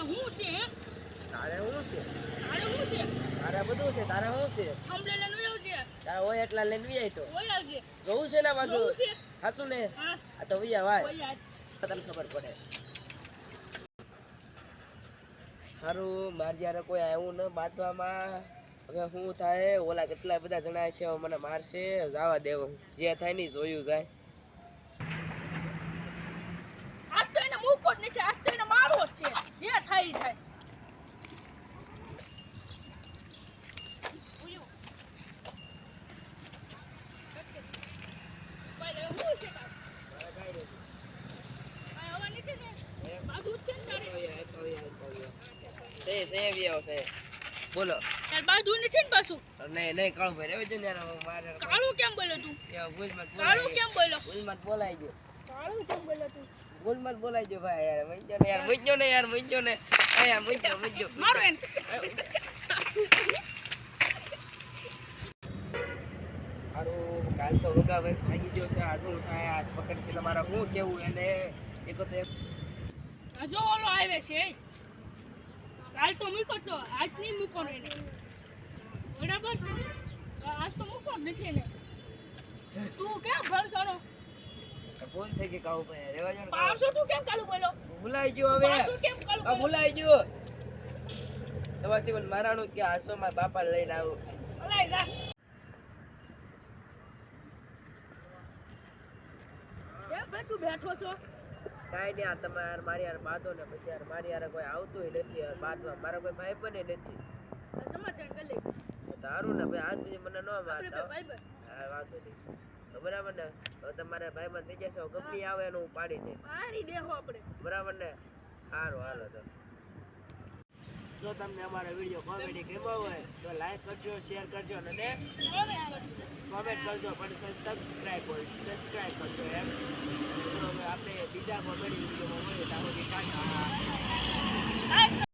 હું છે તારે હું છે? તારે હું છે? તારે બધું છે તારે હું છે? થાંભલે વયો છે. તારે હોય એટલા લેનવી વી તો હોય આવજે જોવું છે ને પાછું સાચું ને? આ તો વિયા. ભાઈ તને ખબર પડે. સારું મારી જ્યારે કોઈ આવ્યું ન બાંધવામાં હવે શું થાય ઓલા કેટલા બધા જણા છે મને મારશે જવા દેવું. જે થાય ને જોયું જાય આજ તો એને મૂકો જ નથી આજ તો એને મારવો જ છે જે થાય થાય ને? બાજુ ને છે બોલો ને પાછું? નહીં નહીં કાળું ભાઈ રહેવા ને મારે કાળું કેમ બોલો તું? કાળું કેમ બોલો તું કાળું કેમ બોલો તું? જ બોલાઈ જો ભાઈ યાર મૂંઝ્યો ને યાર મૂંઝ્યો ને યાર મૂંઝ્યો ને. યાર મૂંઝ્યો મૂંઝ્યો મારો એને મારું કાલ તો રોગા ભાઈ ભાગી ગયો છે. આ શું થાય? આજ પકડશે તો મારે શું કેવું એને? એક તો એક આ જો ઓલો આવે છે. કાલ તો મૂકો તો આજ નહીં મૂકો ને એને. બરાબર? આજ તો મૂકો નથી એને. તું ક્યાં ભર કરો ફોન થઈ ગઈ કાળું ભાઈ રેવા દો પાછો તું કેમ કાલું બોલો ભૂલાઈ ગયો હવે. પાછો કેમ કાલું બોલો ભૂલાઈ ગયો. તમાર જીવન મારાનું કે આસો મારા બાપા લઈને આવું? અલાય જા તું બેઠો છો? કઈ નહીં આ તમારે મારી યાર બાંધો ને પછી યાર મારી યાર કોઈ આવતું નથી યાર બાંધવા. મારા કોઈ ભાઈ પણ નથી. કરી લે. તારું ને ભાઈ આજ પછી મને ન મારતા વાંધો નહીં. બરાબર ને? તમારા તમારે ભાઈ બંધ થઈ જશે ગમી આવે એનું હું પાડી દે પાડી દેહો આપણે. બરાબર ને? સારું હાલો તો. જો તમને અમારો વીડિયો કોમેડી ગમ્યો હોય તો લાઈક કરજો શેર કરજો અને કોમેન્ટ કરજો પણ સબસ્ક્રાઈબ હોય. સબસ્ક્રાઈબ કરજો એમ. આપણે બીજા કોમેડી વિડીયોમાં મળીએ. ત્યાં સુધી